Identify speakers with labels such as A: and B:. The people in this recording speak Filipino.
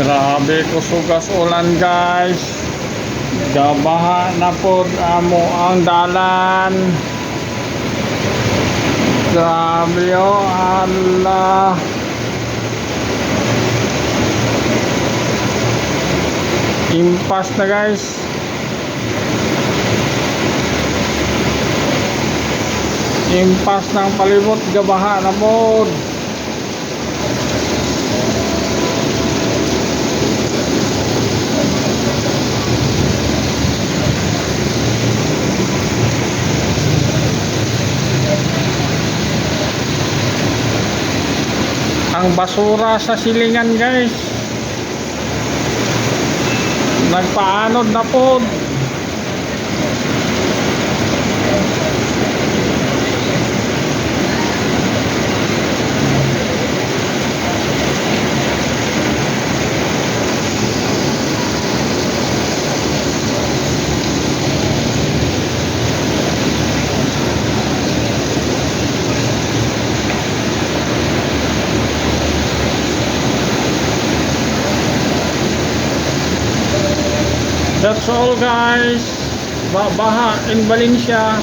A: Grabe kusugas ulan guys. Gabaha na pod amo ang dalan. Grabe oh, Allah. Impas na guys. Impas ng palibot, gabaha na pod. Ang basura sa silingan guys. Nagpaanod na po that's all guys. Ba- baha in Valencia